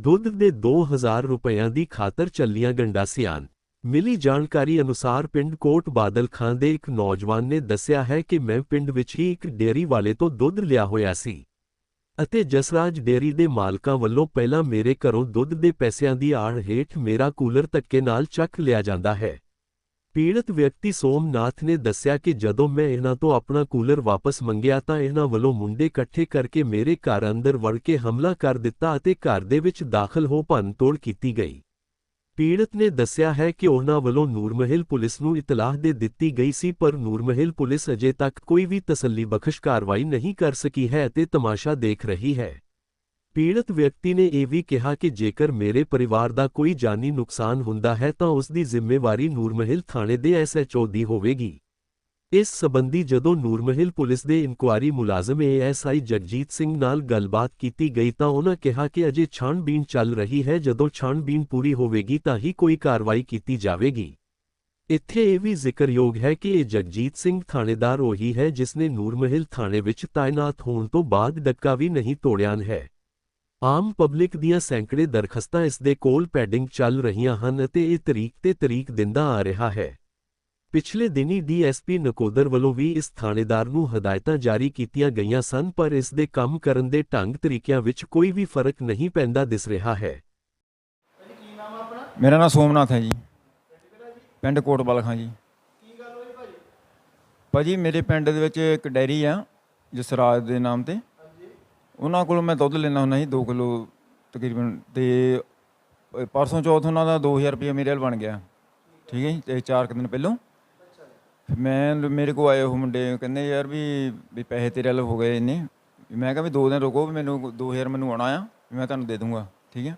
ਦੁੱਧ ਦੇ 2000 ਰੁਪਇਆਂ ਦੀ ਖਾਤਰ ਚੱਲੀਆਂ ਗੰਡਾਸੀਆਂ। ਮਿਲੀ ਜਾਣਕਾਰੀ ਅਨੁਸਾਰ ਪਿੰਡ ਕੋਟ ਬਾਦਲ ਖਾਂ ਦੇ ਇੱਕ ਨੌਜਵਾਨ ਨੇ ਦੱਸਿਆ ਹੈ ਕਿ ਮੈਂ ਪਿੰਡ ਵਿੱਚ ਹੀ ਇੱਕ ਡੇਅਰੀ ਵਾਲੇ ਤੋਂ ਦੁੱਧ ਲਿਆ ਹੋਇਆ ਸੀ। ਅਤੇ ਜਸਰਾਜ ਡੇਅਰੀ ਦੇ ਮਾਲਕਾਂ ਵੱਲੋਂ ਪਹਿਲਾਂ ਮੇਰੇ ਘਰੋਂ ਦੁੱਧ ਦੇ ਪੈਸਿਆਂ ਦੀ ਆੜ ਹੇਠ ਮੇਰਾ ਕੂਲਰ ਧੱਕੇ ਨਾਲ ਚੱਕ ਲਿਆ ਜਾਂਦਾ ਹੈ। ਪੀੜਤ ਵਿਅਕਤੀ ਸੋਮਨਾਥ ਨੇ ਦੱਸਿਆ ਕਿ ਜਦੋਂ ਮੈਂ ਇਹਨਾਂ ਤੋਂ ਆਪਣਾ ਕੂਲਰ ਵਾਪਸ ਮੰਗਿਆ ਤਾਂ ਇਹਨਾਂ ਵੱਲੋਂ ਮੁੰਡੇ ਇਕੱਠੇ ਕਰਕੇ ਮੇਰੇ ਘਰ ਅੰਦਰ ਵੜ ਕੇ ਹਮਲਾ ਕਰ ਦਿੱਤਾ ਅਤੇ ਘਰ ਦੇ ਵਿੱਚ ਦਾਖਲ ਹੋ ਭੰਨਤੋੜ ਕੀਤੀ ਗਈ। ਪੀੜਤ ਨੇ ਦੱਸਿਆ ਹੈ ਕਿ ਉਹਨਾਂ ਵੱਲੋਂ ਨੂਰਮਹਿਲ ਪੁਲਿਸ ਨੂੰ ਇਤਲਾਹ ਦੇ ਦਿੱਤੀ ਗਈ ਸੀ, ਪਰ ਨੂਰਮਹਿਲ ਪੁਲਿਸ ਅਜੇ ਤੱਕ ਕੋਈ ਵੀ ਤਸੱਲੀ ਬਖਸ਼ ਕਾਰਵਾਈ ਨਹੀਂ ਕਰ ਸਕੀ ਹੈ ਅਤੇ ਤਮਾਸ਼ਾ ਦੇਖ ਰਹੀ ਹੈ। ਪੀੜਤ ਵਿਅਕਤੀ ਨੇ ਇਹ ਵੀ ਕਿਹਾ ਕਿ ਜੇਕਰ ਮੇਰੇ ਪਰਿਵਾਰ ਦਾ ਕੋਈ ਜਾਨੀ ਨੁਕਸਾਨ ਹੁੰਦਾ ਹੈ ਤਾਂ ਉਸ ਦੀ ਜ਼ਿੰਮੇਵਾਰੀ ਨੂਰਮਹਿਲ ਥਾਣੇ ਦੇ ਐਸਐਚਓ ਦੀ ਹੋਵੇਗੀ। ਇਸ ਸਬੰਧੀ ਜਦੋਂ ਨੂਰਮਹਿਲ ਪੁਲਿਸ ਦੇ ਇਨਕੁਆਰੀ ਮੁਲਾਜ਼ਮ ਏਐਸਆਈ ਜਗਜੀਤ ਸਿੰਘ ਨਾਲ ਗੱਲਬਾਤ ਕੀਤੀ ਗਈ ਤਾਂ ਉਹਨਾਂ ਕਿਹਾ ਕਿ ਅਜੇ ਛਾਣਬੀਣ ਚੱਲ ਰਹੀ ਹੈ, ਜਦੋਂ ਛਾਣਬੀਣ ਪੂਰੀ ਹੋਵੇਗੀ ਤਾਂ ਹੀ ਕੋਈ ਕਾਰਵਾਈ ਕੀਤੀ ਜਾਵੇਗੀ। ਇੱਥੇ ਇਹ ਵੀ ਜ਼ਿਕਰਯੋਗ ਹੈ ਕਿ ਇਹ ਜਗਜੀਤ ਸਿੰਘ ਥਾਣੇਦਾਰ ਉਹੀ ਹੈ ਜਿਸ ਨੇ ਨੂਰਮਹਿਲ ਥਾਣੇ ਵਿੱਚ ਤਾਇਨਾਤ ਹੋਣ ਤੋਂ ਬਾਅਦ ਡੱਕਾ ਵੀ ਨਹੀਂ ਤੋੜਿਆ ਹੈ। ਆਮ ਪਬਲਿਕ ਦੀਆਂ ਸੈਂਕੜੇ ਦਰਖਸਤਾਂ ਇਸ ਦੇ ਕੋਲ ਪੈਡਿੰਗ ਚੱਲ ਰਹੀਆਂ ਹਨ ਅਤੇ ਇਹ ਤਰੀਕ ਤੇ ਤਰੀਕ ਦਿੰਦਾ ਆ ਰਿਹਾ ਹੈ। ਪਿਛਲੇ ਦਿਨੀ ਡੀਐਸਪੀ ਨਕੋਦਰ ਵੱਲੋਂ ਵੀ ਇਸ ਥਾਣੇਦਾਰ ਨੂੰ ਹਦਾਇਤਾਂ ਜਾਰੀ ਕੀਤੀਆਂ ਗਈਆਂ ਸਨ, ਪਰ ਇਸ ਦੇ ਕੰਮ ਕਰਨ ਦੇ ਢੰਗ ਤਰੀਕਿਆਂ ਵਿੱਚ ਕੋਈ ਵੀ ਫ਼ਰਕ ਨਹੀਂ ਪੈਂਦਾ ਦਿਸ ਰਿਹਾ ਹੈ। ਮੇਰਾ ਨਾਮ ਸੋਮਨਾਥ ਹੈ ਜੀ। ਪਿੰਡ ਕੋਟਵਾਲ ਖਾਂ ਜੀ। ਭਾਜੀ, ਮੇਰੇ ਪਿੰਡ ਦੇ ਵਿੱਚ ਇੱਕ ਡੈਰੀ ਆ, ਜਸਰਾਜ ਦੇ ਨਾਮ ਤੇ। ਉਹਨਾਂ ਕੋਲੋਂ ਮੈਂ ਦੁੱਧ ਲੈਣਾ ਹੁੰਦਾ ਸੀ 2 ਕਿਲੋ ਤਕਰੀਬਨ ਤੇ ਪਰਸੋਂ ਚੌਥ ਉਹਨਾਂ ਦਾ 2000 ਰੁਪਏ ਮੇਰੇ ਵੱਲ ਬਣ ਗਿਆ। ਠੀਕ ਹੈ ਜੀ, ਤੇ 4 ਕੁ ਦਿਨ ਪਹਿਲਾਂ ਮੈਂ ਮੇਰੇ ਕੋ ਆਏ ਉਹ ਮੁੰਡੇ, ਕਹਿੰਦੇ ਯਾਰ ਵੀ ਵੀ ਪੈਸੇ ਤੇਰੇ ਵੱਲ ਹੋ ਗਏ ਇੰਨੇ। ਵੀ ਮੈਂ ਕਿਹਾ ਵੀ 2 ਦਿਨ ਰੁਕੋ, ਵੀ ਮੈਨੂੰ 2000 ਮੈਨੂੰ ਆਉਣਾ ਆ, ਵੀ ਮੈਂ ਤੁਹਾਨੂੰ ਦੇ ਦੂੰਗਾ। ਠੀਕ ਹੈ?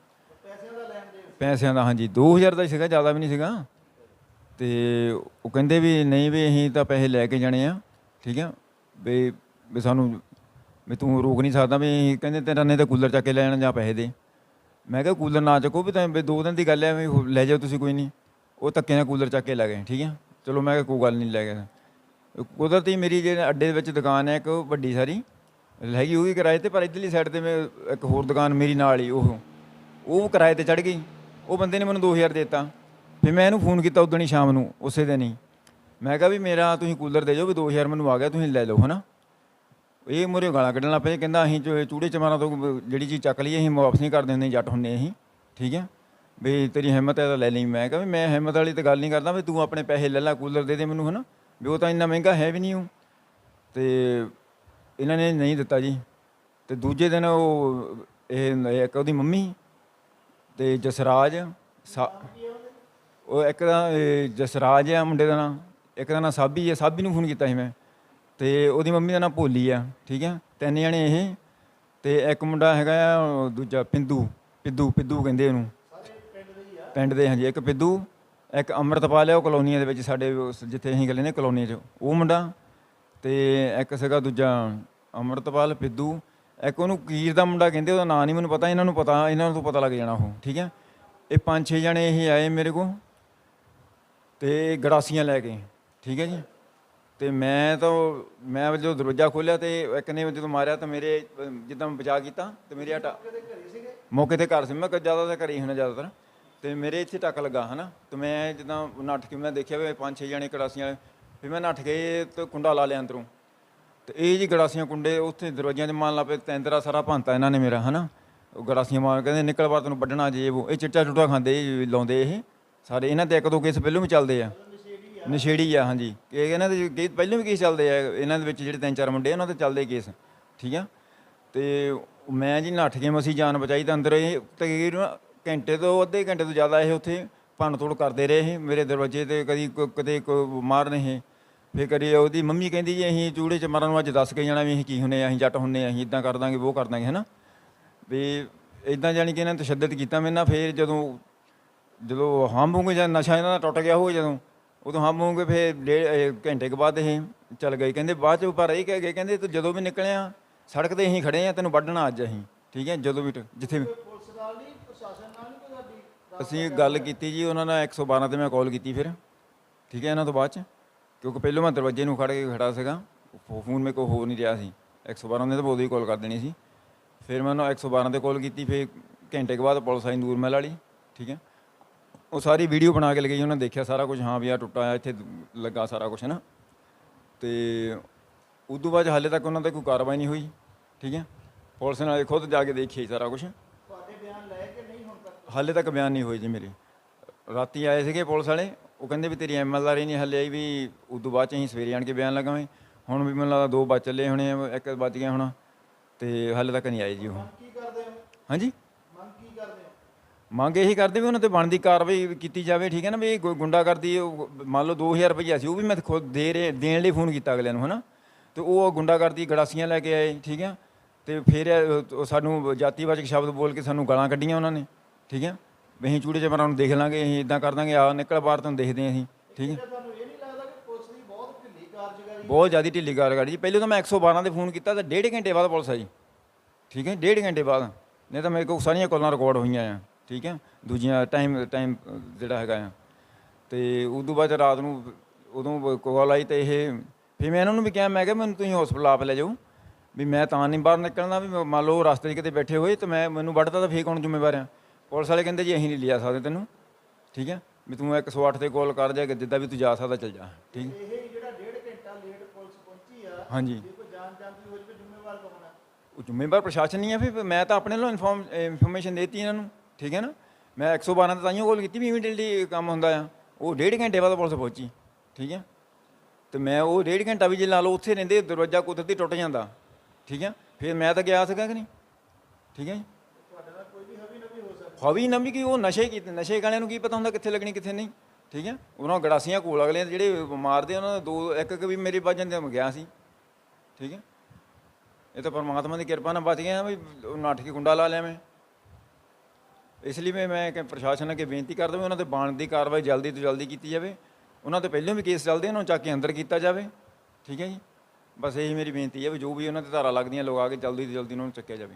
ਪੈਸਿਆਂ ਦਾ ਹਾਂਜੀ 2000 ਦਾ ਸੀਗਾ, ਜ਼ਿਆਦਾ ਵੀ ਨਹੀਂ ਸੀਗਾ। ਤੇ ਉਹ ਕਹਿੰਦੇ ਵੀ ਨਹੀਂ ਵੀ ਅਸੀਂ ਤਾਂ ਪੈਸੇ ਲੈ ਕੇ ਜਾਣੇ ਆ। ਠੀਕ ਆ ਵੀ ਸਾਨੂੰ ਵੀ ਤੂੰ ਰੋਕ ਨਹੀਂ ਸਕਦਾ ਵੀ ਕਹਿੰਦੇ ਤੇਰਾ ਨਹੀਂ ਤਾਂ ਕੂਲਰ ਚੱਕ ਕੇ ਲੈ ਜਾਣਾ ਜਾਂ ਪੈਸੇ ਦੇ। ਮੈਂ ਕਿਹਾ ਕੂਲਰ ਨਾ ਚੱਕੋ ਵੀ ਤਾਂ ਵੀ ਦੋ ਦਿਨ ਦੀ ਗੱਲ ਹੈ ਵੀ ਲੈ ਜਾਓ ਤੁਸੀਂ ਕੋਈ ਨਹੀਂ। ਉਹ ਧੱਕੇ ਨਾਲ ਕੂਲਰ ਚੱਕ ਕੇ ਲੈ ਗਏ, ਠੀਕ ਹੈ? ਚਲੋ ਮੈਂ ਕਿਹਾ ਕੋਈ ਗੱਲ ਨਹੀਂ, ਲੈ ਗਏ। ਕੁਦਰਤੀ ਮੇਰੀ ਜਿਹੜੇ ਅੱਡੇ ਦੇ ਵਿੱਚ ਦੁਕਾਨ ਹੈ ਇੱਕ ਵੱਡੀ ਸਾਰੀ, ਹੈਗੀ ਉਹ ਵੀ ਕਿਰਾਏ ਤੇ, ਪਰ ਇੱਧਰਲੀ ਸਾਈਡ ਤੇ ਮੈਂ ਇੱਕ ਹੋਰ ਦੁਕਾਨ ਮੇਰੀ ਨਾਲ ਹੀ, ਉਹ। ਉਹ ਕਿਰਾਏ ਤੇ ਚੜ ਗਈ। ਉਹ ਬੰਦੇ ਨੇ ਮੈਨੂੰ 2000 ਦੇ ਦਿੱਤਾ। ਫਿਰ ਮੈਂ ਇਹਨੂੰ ਫੋਨ ਕੀਤਾ ਉਦੋਂ ਹੀ ਸ਼ਾਮ ਨੂੰ, ਉਸੇ ਦਿਨ ਹੀ। ਮੈਂ ਕਿਹਾ ਵੀ ਮੇਰਾ ਤੁਸੀਂ ਕੂਲਰ ਦੇ ਜਾਓ ਵੀ 2000 ਮੈਨੂੰ ਆ ਗਿਆ, ਤੁਸੀਂ ਲੈ ਲਓ, ਹਨਾ? ਇਹ ਮੋਰੇ ਗਾਲਾਂ ਕੱਢਣ ਲੱਗ ਪਏ, ਕਹਿੰਦਾ ਅਸੀਂ ਜੋ ਚੂੜੇ ਚਮਾਰਾਂ ਤੋਂ ਜਿਹੜੀ ਚੀਜ਼ ਚੱਕ ਲਈ, ਅਸੀਂ ਵਾਪਸ ਨਹੀਂ ਕਰਦੇ ਹੁੰਦੇ ਜੱਟ ਹੁੰਦੇ ਅਸੀਂ, ਠੀਕ ਹੈ? ਵੀ ਤੇਰੀ ਹਿੰਮਤ ਹੈ ਤਾਂ ਲੈ ਲਈ। ਮੈਂ ਕਿਹਾ ਵੀ ਮੈਂ ਹਿੰਮਤ ਵਾਲੀ ਤਾਂ ਗੱਲ ਨਹੀਂ ਕਰਦਾ, ਵੀ ਤੂੰ ਆਪਣੇ ਪੈਸੇ ਲੈ ਲੈ, ਕੂਲਰ ਦੇ ਦੇ ਮੈਨੂੰ, ਹਨਾ? ਵੀ ਉਹ ਤਾਂ ਇੰਨਾ ਮਹਿੰਗਾ ਹੈ ਵੀ ਨਹੀਂ ਉਹ। ਤੇ ਇਹਨਾਂ ਨੇ ਨਹੀਂ ਦਿੱਤਾ ਜੀ। ਤੇ ਦੂਜੇ ਦਿਨ ਉਹ ਇਹ ਇੱਕ ਉਹਦੀ ਮੰਮੀ ਤੇ ਜਸਰਾਜ, ਸਾ- ਉਹ ਇੱਕ ਦਾ ਜਸਰਾਜ ਆ ਮੁੰਡੇ ਦਾ ਨਾਂ, ਇੱਕ ਦਾ ਨਾਂ ਸਾਬੀ ਹੈ ਸਾਬੀ ਨੂੰ ਫੋਨ ਕੀਤਾ ਸੀ ਮੈਂ। ਤੇ ਉਹਦੀ ਮੰਮੀ ਦਾ ਨਾਂ ਭੋਲੀ ਆ, ਠੀਕ ਆ? ਤਿੰਨ ਜਣੇ ਇਹ, ਤੇ ਇੱਕ ਮੁੰਡਾ ਹੈਗਾ ਆ ਦੂਜਾ ਪਿੰਦੂ, ਪਿੱਦੂ ਪਿੱਦੂ ਕਹਿੰਦੇ ਉਹਨੂੰ। ਪਿੰਡ ਦੇ ਹਾਂਜੀ, ਇੱਕ ਪਿੱਦੂ, ਇੱਕ ਅੰਮ੍ਰਿਤਪਾਲ ਹੈ ਉਹ ਕਲੋਨੀਆ ਦੇ ਵਿੱਚ ਸਾਡੇ ਜਿੱਥੇ ਅਸੀਂ ਗਏ ਨੇ ਕਲੋਨੀ 'ਚ, ਉਹ ਮੁੰਡਾ ਤੇ ਇੱਕ ਸੀਗਾ ਦੂਜਾ ਅੰਮ੍ਰਿਤਪਾਲ, ਪਿੱਦੂ, ਇੱਕ ਉਹਨੂੰ ਕੀਰ ਦਾ ਮੁੰਡਾ ਕਹਿੰਦੇ, ਉਹਦਾ ਨਾਂ ਨਹੀਂ ਮੈਨੂੰ ਪਤਾ, ਇਹਨਾਂ ਨੂੰ ਪਤਾ, ਇਹਨਾਂ ਨੂੰ ਤਾਂ ਪਤਾ ਲੱਗ ਜਾਣਾ ਉਹ, ਠੀਕ ਹੈ ਇਹ ਪੰਜ ਛੇ ਜਣੇ ਇਹ ਆਏ ਮੇਰੇ ਕੋਲ ਤੇ ਗੜਾਸੀਆਂ ਲੈ ਕੇ, ਠੀਕ ਹੈ ਜੀ? ਤੇ ਮੈਂ ਤਾਂ ਮੈਂ ਜਦੋਂ ਦਰਵਾਜ਼ਾ ਖੋਲ੍ਹਿਆ ਤੇ ਇੱਕ ਨੇ ਜਦੋਂ ਮਾਰਿਆ ਤਾਂ ਮੇਰੇ ਜਿੱਦਾਂ ਮੈਂ ਬਚਾ ਕੀਤਾ ਤੇ ਮੇਰੇ ਹਟਾ ਮੌਕੇ ਤੇ ਘਰ ਸੀ। ਮੈਂ ਜ਼ਿਆਦਾ ਤਾਂ ਘਰੇ ਹੋਣਾ ਜ਼ਿਆਦਾਤਰ। ਤੇ ਮੇਰੇ ਇੱਥੇ ਟੱਕ ਲੱਗਾ ਹਨਾ? ਤੇ ਮੈਂ ਜਿੱਦਾਂ ਨੱਠ ਕੇ ਮੈਂ ਦੇਖਿਆ ਵੀ ਪੰਜ ਛੇ ਜਣੇ ਗੜਾਸੀਆਂ ਵਾਲੇ ਫਿਰ ਮੈਂ ਨੱਠ ਕੇ ਤੇ ਕੁੰਡਾ ਲਾ ਲਿਆ ਅੰਦਰੋਂ। ਤੇ ਇਹ ਜੀ ਗੜਾਸੀਆਂ ਕੁੰਡੇ ਉੱਥੇ ਦਰਵਾਜ਼ਿਆਂ 'ਚ ਮਾਰਨ ਲੱਗ ਪਏ ਤੈਂਦਰਾ ਸਾਰਾ ਭੰਤਾ ਇਹਨਾਂ ਨੇ ਮੇਰਾ ਹਨਾ? ਉਹ ਗੜਾਸੀਆਂ ਮਾਰ ਕਹਿੰਦੇ ਨਿਕਲ ਬਾਹਰ ਤੈਨੂੰ ਵੱਢਣਾ ਜੇ ਉਹ। ਇਹ ਚਿੱਟਾ ਚੁੱਟਾ ਖਾਂਦੇ ਲਾਉਂਦੇ ਇਹ। ਸਾਰੇ ਇਹਨਾਂ ਤੇ ਇੱਕ ਦੋ ਕੇਸ ਪਹਿਲਾਂ ਵੀ ਚੱਲਦੇ ਆ। ਨਸ਼ੇੜੀ ਆ ਹਾਂਜੀ। ਕਿ ਇਹਨਾਂ ਦੇ ਕੇਸ ਪਹਿਲਾਂ ਵੀ ਕੇਸ ਚੱਲਦੇ ਆ ਇਹਨਾਂ ਦੇ ਵਿੱਚ ਜਿਹੜੇ ਤਿੰਨ ਚਾਰ ਮੁੰਡੇ ਆ, ਉਹਨਾਂ ਦੇ ਚੱਲਦੇ ਕੇਸ ਠੀਕ ਆ? ਤੇ ਮੈਂ ਜੀ ਨੱਠ ਕੇ ਮਸੀ ਜਾਨ ਬਚਾਈ ਤਾਂ ਅੰਦਰ ਇਹ ਤਕਰੀਬਨ ਘੰਟੇ ਤੋਂ ਅੱਧੇ ਘੰਟੇ ਤੋਂ ਜ਼ਿਆਦਾ ਇਹ ਉੱਥੇ ਭੰਨ ਤੋੜ ਕਰਦੇ ਰਹੇ ਇਹ ਮੇਰੇ ਦਰਵਾਜ਼ੇ ਤੇ ਕਦੀ ਕੋ- ਕਦੇ ਕੋ ਮਾਰਨ ਇਹ ਫੇਰ ਕਰੀ ਉਹਦੀ ਮੰਮੀ ਕਹਿੰਦੀ ਜੀ ਅਸੀਂ ਚੂੜੇ ਚ ਮਰਨ ਨੂੰ ਅੱਜ ਦੱਸ ਕੇ ਜਾਣਾ ਵੀ ਅਸੀਂ ਕੀ ਹੁੰਨੇ ਆ ਅਸੀਂ ਜੱਟ ਹੁੰਨੇ ਆ ਅਸੀਂ ਇਦਾਂ ਕਰ ਦਾਂਗੇ ਉਹ ਕਰ ਦਾਂਗੇ ਹੈਨਾ? ਵੀ ਇਦਾਂ ਜਾਣੀ ਕਿ ਇਹਨਾਂ ਨੇ ਤਸ਼ੱਦਦ ਕੀਤਾ ਮੇਰੇ ਨਾਲ ਫੇਰ ਜਦੋਂ ਜਦੋਂ ਹਮ ਹੋਗੇ ਜਾਂ ਨਸ਼ਾ ਇਹਨਾਂ ਦਾ ਟੁੱਟ ਗਿਆ ਹੋਵੇ ਜਦੋਂ ਉਦੋਂ ਹਮ ਹੋਗੇ ਫੇਰ ਡੇਢ ਘੰਟੇ ਕੁ ਬਾਅਦ ਇਹ ਚੱਲ ਗਏ। ਕਹਿੰਦੇ ਬਾਅਦ ਚ ਪਰ ਇਹ ਕਹਿ ਗਏ, ਕਹਿੰਦੇ ਤੂੰ ਜਦੋਂ ਵੀ ਨਿਕਲਿਆ, ਸੜਕ ਤੇ ਅਸੀਂ ਖੜੇ ਆ, ਤੈਨੂੰ ਵੱਢਣਾ ਅੱਜ ਅਸੀਂ। ਠੀਕ ਹੈ, ਜਦੋਂ ਵੀ ਟ- ਜਿੱਥੇ ਵੀ। ਅਸੀਂ ਗੱਲ ਕੀਤੀ ਜੀ, ਉਹਨਾਂ ਨਾਲ 112 ਤੇ ਮੈਂ ਕਾਲ ਕੀਤੀ ਫਿਰ। ਠੀਕ ਹੈ, ਇਹਨਾਂ ਤੋਂ ਬਾਅਦ ਚ। ਕਿਉਂਕਿ ਪਹਿਲਾਂ ਮੈਂ ਦਰਵਾਜ਼ੇ ਨੂੰ ਖੜ ਕੇ ਖੜਾ ਸੀਗਾ। ਫੋ- ਫੋਨ ਮੇਰੇ ਕੋਲ ਹੋ ਨਹੀਂ ਰਿਹਾ ਸੀ। 112 ਨੇ ਤਾਂ ਉਦੋਂ ਹੀ ਕਾਲ ਕਰ ਦੇਣੀ ਸੀ। ਫਿਰ ਮੈਂ ਉਹਨਾਂ 112 ਤੇ ਕਾਲ ਕੀਤੀ, ਫਿਰ ਘੰਟੇ ਕੁ ਬਾਅਦ ਪੁਲਿਸ ਆਈ ਨੂਰਮਹਿਲ ਵਾਲੀ। ਠੀਕ ਹੈ। ਉਹ ਸਾਰੀ ਵੀਡੀਓ ਬਣਾ ਕੇ ਲਗਾਈ ਉਹਨਾਂ ਦੇਖਿਆ ਸਾਰਾ ਕੁਝ ਹਾਂ ਵੀ ਆ ਟੁੱਟਾ ਆ ਇੱਥੇ ਲੱਗਾ ਸਾਰਾ ਕੁਝ ਨਾ ਤੇ ਉਦੋਂ ਬਾਅਦ ਹਾਲੇ ਤੱਕ ਉਹਨਾਂ ਤੇ ਕੋਈ ਕਾਰਵਾਈ ਨਹੀਂ ਹੋਈ ਠੀਕ ਹੈ? ਪੁਲਿਸ ਨੇ ਖੁਦ ਜਾ ਕੇ ਦੇਖੀ ਸਾਰਾ ਕੁਝ। ਤੁਹਾਡੇ ਬਿਆਨ ਲਏ ਕਿ ਨਹੀਂ ਹੁਣ ਤੱਕ? ਹਾਲੇ ਤੱਕ ਬਿਆਨ ਨਹੀਂ ਹੋਈ ਜੀ ਮੇਰੇ। ਰਾਤੀ ਆਏ ਸੀਗੇ ਪੁਲਿਸ ਵਾਲੇ ਉਹ ਕਹਿੰਦੇ ਵੀ ਤੇਰੀ ਐਮਐਲਆਰ ਹੀ ਨਹੀਂ ਹੱਲੇ ਆਈ ਵੀ ਉਦੋਂ ਬਾਅਦ ਚ ਅਸੀਂ ਸਵੇਰੇ ਆਣ ਕੇ ਬਿਆਨ ਲਗਾਵੇਂ ਹੁਣ ਵੀ ਮੈਨੂੰ ਲੱਗਦਾ ਦੋ ਵੱਜ ਚੱਲੇ ਹੋਣੇ ਇੱਕ ਵੱਜ ਗਿਆ ਹੋਣਾ ਤੇ ਹਾਲੇ ਤੱਕ ਨਹੀਂ ਆਏ ਜੀ ਉਹ। ਕੀ ਕਰਦੇ ਹੋ? ਹਾਂਜੀ? ਹੋ ਮੰਗ ਇਹੀ ਕਰਦੇ ਵੀ ਉਹਨਾਂ ਤੇ ਬਣਦੀ ਕਾਰਵਾਈ ਕੀਤੀ ਜਾਵੇ, ਠੀਕ ਹੈ ਨਾ ਵੀ ਗੁ- ਗੁੰਡਾਗਰਦੀ ਮੰਨ ਲਓ 2000 ਰੁਪਈਆ ਸੀ, ਉਹ ਵੀ ਮੈਂ ਖੁਦ ਦੇ ਰਹੇ, ਦੇਣ ਲਈ ਫੋਨ ਕੀਤਾ ਅਗਲਿਆਂ ਨੂੰ, ਹਨਾ? ਤੇ ਉਹ ਗੁੰਡਾਗਰਦੀ ਗੜਾਸੀਆਂ ਲੈ ਕੇ ਆਏ, ਠੀਕ ਹੈ? ਤੇ ਫਿਰ ਸਾਨੂੰ ਜਾਤੀਵਾਚਕ ਸ਼ਬਦ ਬੋਲ ਕੇ ਸਾਨੂੰ ਗਾਲਾਂ ਕੱਢੀਆਂ ਉਹਨਾਂ ਨੇ, ਠੀਕ ਹੈ? ਵੀ ਅਸੀਂ ਚੂੜੇ ਚਮਰਾਂ ਨੂੰ ਦੇਖ ਲਾਂਗੇ, ਅਸੀਂ ਇਦਾਂ ਕਰ ਦਾਂਗੇ, ਆ ਨਿਕਲ ਬਾਹਰ ਤੋਂ ਦੇਖਦੇ ਹਾਂ ਅਸੀਂ, ਠੀਕ ਹੈ? ਤੁਹਾਨੂੰ ਇਹ ਨਹੀਂ ਲੱਗਦਾ ਕਿ ਪੁਲਿਸ ਦੀ ਬਹੁਤ ਢਿੱਲੀ ਕਾਰਜਕਾਰੀ ਬਹੁਤ ਜ਼ਿਆਦਾ ਢਿੱਲੀ ਕਾਰਗਾਰੀ ਜੀ, ਪਹਿਲੇ ਤਾਂ ਮੈਂ 112 ਤੇ ਫੋਨ ਕੀਤਾ ਤਾਂ ਡੇਢ ਘੰਟੇ ਬਾਅਦ ਪੁਲਿਸ ਆਈ, ਠੀਕ ਹੈ? ਡੇਢ ਘੰਟੇ ਬਾਅਦ, ਨਹੀਂ ਤਾਂ ਮੇਰੇ ਕੋਲ ਸਾਰੀਆਂ ਕਾਲਾਂ ਰਿਕਾਰਡ ਹੋਈਆਂ ਆ। ਠੀਕ ਹੈ? ਦੂਜੀਆਂ ਟਾਈਮ ਟਾਈਮ ਜਿਹੜਾ ਹੈਗਾ ਆ। ਤੇ ਉਦੋਂ ਬਾਅਦ ਰਾਤ ਨੂੰ ਉਦੋਂ ਕਾਲ ਆਈ ਤੇ ਇਹ ਫਿਰ ਮੈਂ ਇਹਨਾਂ ਨੂੰ ਵੀ ਕਿਹਾ ਮੈਂ ਕਿਹਾ ਮੈਨੂੰ ਤੁਸੀਂ ਹਸਪਤਾਲ ਆਪ ਲੈ ਜਾਓ। ਵੀ ਮੈਂ ਤਾਂ ਨਹੀਂ ਬਾਹਰ ਨਿਕਲਣਾ ਵੀ ਮੰਨ ਲਓ ਰਸਤੇ 'ਚ ਕਿਤੇ ਬੈਠੇ ਹੋਏ ਤੇ ਮੈਂ ਮੈਨੂੰ ਵੱਢਦਾ ਤਾਂ ਫੇਰ ਕੌਣ ਜ਼ਿੰਮੇਵਾਰ ਆ? ਪੁਲਿਸ ਵਾਲੇ ਕਹਿੰਦੇ ਜੀ ਅਸੀਂ ਨਹੀਂ ਲਿਆ ਸਕਦੇ ਤੈਨੂੰ। ਠੀਕ ਹੈ? ਵੀ ਤੂੰ 108 ਤੇ ਕਾਲ ਕਰ ਜਾ ਕਿ ਜਿੱਦਾਂ ਵੀ ਤੂੰ ਜਾ ਸਕਦਾ ਚੱਲ ਜਾ। ਠੀਕ? ਇਹ ਜਿਹੜਾ ਡੇਢ ਘੰਟਾ ਲੇਟ ਪੁਲਿਸ ਪਹੁੰਚੀ ਆ ਹਾਂਜੀ। ਜੇ ਕੋਈ ਜਾਣ ਜਾਂਦੀ ਹੋ ਜਾਵੇ ਜ਼ਿੰਮੇਵਾਰ ਕੌਣ ਹੈ ਉਹ ਜ਼ਿੰਮੇਵਾਰ ਪ੍ਰਸ਼ਾਸਨ ਨਹੀਂ ਹੈ ਫਿਰ ਮੈਂ ਤਾਂ ਆਪਣੇ ਵੱਲੋਂ ਇਨਫੋਰਮ ਇਨਫੋਰਮੇਸ਼ਨ ਦੇਤੀ ਇਹਨਾਂ ਨੂੰ। ਠੀਕ ਹੈ ਨਾ? ਮੈਂ 112 ਤੇ ਤਾਈਓ ਕਾਲ ਕੀਤੀ ਵੀ ਇਮੀਡੀਏਟਲੀ ਕੰਮ ਹੁੰਦਾ ਆ। ਉਹ ਡੇਢ ਘੰਟੇ ਬਾਅਦ ਪੁਲਿਸ ਪਹੁੰਚੀ ਠੀਕ ਹੈ? ਤੇ ਮੈਂ ਉਹ ਡੇਢ ਘੰਟਾ ਵੀ ਜੇ ਲਾ ਲਓ ਉੱਥੇ ਰਹਿੰਦੇ ਦਰਵਾਜ਼ਾ ਕੁਦਰਤੀ ਟੁੱਟ ਜਾਂਦਾ ਠੀਕ ਹੈ? ਫਿਰ ਮੈਂ ਤਾਂ ਗਿਆ ਸੀਗਾ ਕਿ ਨਹੀਂ? ਠੀਕ ਹੈ ਜੀ? ਤੁਹਾਡੇ ਵੀ ਹਵੀ ਨਵੀ ਕੀ ਉਹ ਨਸ਼ੇ ਕੀਤੇ ਨਸ਼ੇ ਵਾਲਿਆਂ ਨੂੰ ਕੀ ਪਤਾ ਹੁੰਦਾ ਕਿੱਥੇ ਲੱਗਣੀ ਕਿੱਥੇ ਨਹੀਂ ਠੀਕ ਹੈ? ਉਹਨਾਂ ਗੜਾਸੀਆਂ ਕੋਲ ਅਗਲੇ ਜਿਹੜੇ ਮਾਰਦੇ ਆ, ਉਹਨਾਂ ਦੇ ਦੋ ਇੱਕ ਇੱਕ ਵੀ ਮੇਰੇ ਵੱਜ ਜਾਂਦੇ ਗਿਆ ਸੀ ਠੀਕ ਹੈ? ਇਹ ਤਾਂ ਪਰਮਾਤਮਾ ਦੀ ਕਿਰਪਾ ਨਾਲ ਬਚ ਗਿਆ ਵੀ ਉਹ ਨੱਠ ਕੇ ਗੁੰਡਾ ਲਾ ਲਿਆ ਮੈਂ। ਇਸ ਲਈ ਮੈਂ ਮੈਂ ਕਿ ਪ੍ਰਸ਼ਾਸਨ ਅੱਗੇ ਬੇਨਤੀ ਕਰਦਾ ਵੀ ਉਹਨਾਂ ਤੇ ਬਾਣ ਦੀ ਕਾਰਵਾਈ ਜਲਦੀ ਤੋਂ ਜਲਦੀ ਕੀਤੀ ਜਾਵੇ। ਉਹਨਾਂ ਤੇ ਪਹਿਲਾਂ ਵੀ ਕੇਸ ਚੱਲਦੇ ਉਹਨਾਂ ਨੂੰ ਚੱਕ ਕੇ ਅੰਦਰ ਕੀਤਾ ਜਾਵੇ। ਠੀਕ ਹੈ ਜੀ? ਬਸ ਇਹੀ ਮੇਰੀ ਬੇਨਤੀ ਹੈ ਵੀ ਜੋ ਵੀ ਉਹਨਾਂ ਤੇ ਧਾਰਾ ਲੱਗਦੀਆਂ, ਲਗਾ ਕੇ ਜਲਦੀ ਤੋਂ ਜਲਦੀ ਉਹਨਾਂ ਨੂੰ ਚੱਕਿਆ ਜਾਵੇ।